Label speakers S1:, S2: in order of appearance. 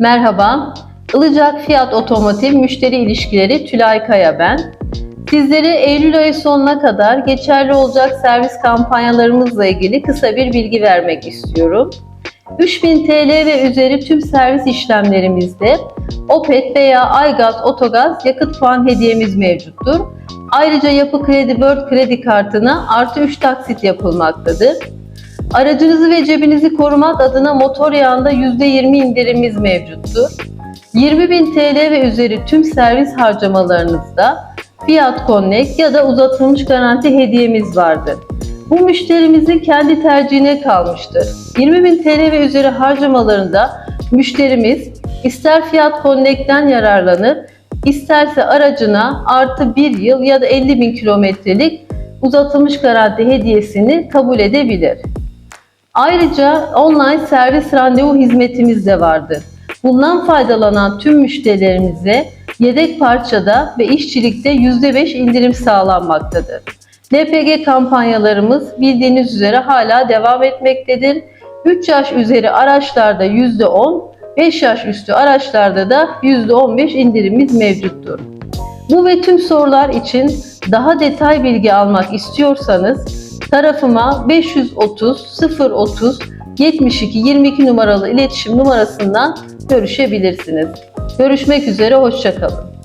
S1: Merhaba, Ilıcak Fiyat Otomotiv Müşteri İlişkileri Tülay Kaya ben. Sizlere Eylül ayı sonuna kadar geçerli olacak servis kampanyalarımızla ilgili kısa bir bilgi vermek istiyorum. 3000 TL ve üzeri tüm servis işlemlerimizde Opet veya Aygaz Otogaz yakıt puan hediyemiz mevcuttur. Ayrıca Yapı Kredi World kredi kartına artı 3 taksit yapılmaktadır. Aracınızı ve cebinizi korumak adına motor yağında %20 indirimimiz mevcuttur. 20.000 TL ve üzeri tüm servis harcamalarınızda Fiat Connect ya da uzatılmış garanti hediyemiz vardır. Bu müşterimizin kendi tercihine kalmıştır. 20.000 TL ve üzeri harcamalarında müşterimiz ister Fiat Connect'ten yararlanır, isterse aracına artı 1 yıl ya da 50.000 kilometrelik uzatılmış garanti hediyesini kabul edebilir. Ayrıca online servis randevu hizmetimiz de vardır. Bundan faydalanan tüm müşterilerimize yedek parçada ve işçilikte %5 indirim sağlanmaktadır. LPG kampanyalarımız bildiğiniz üzere hala devam etmektedir. 3 yaş üzeri araçlarda %10, 5 yaş üstü araçlarda da %15 indirimimiz mevcuttur. Bu ve tüm sorular için daha detay bilgi almak istiyorsanız tarafıma 530 030 72 22 numaralı iletişim numarasından görüşebilirsiniz. Görüşmek üzere, hoşçakalın.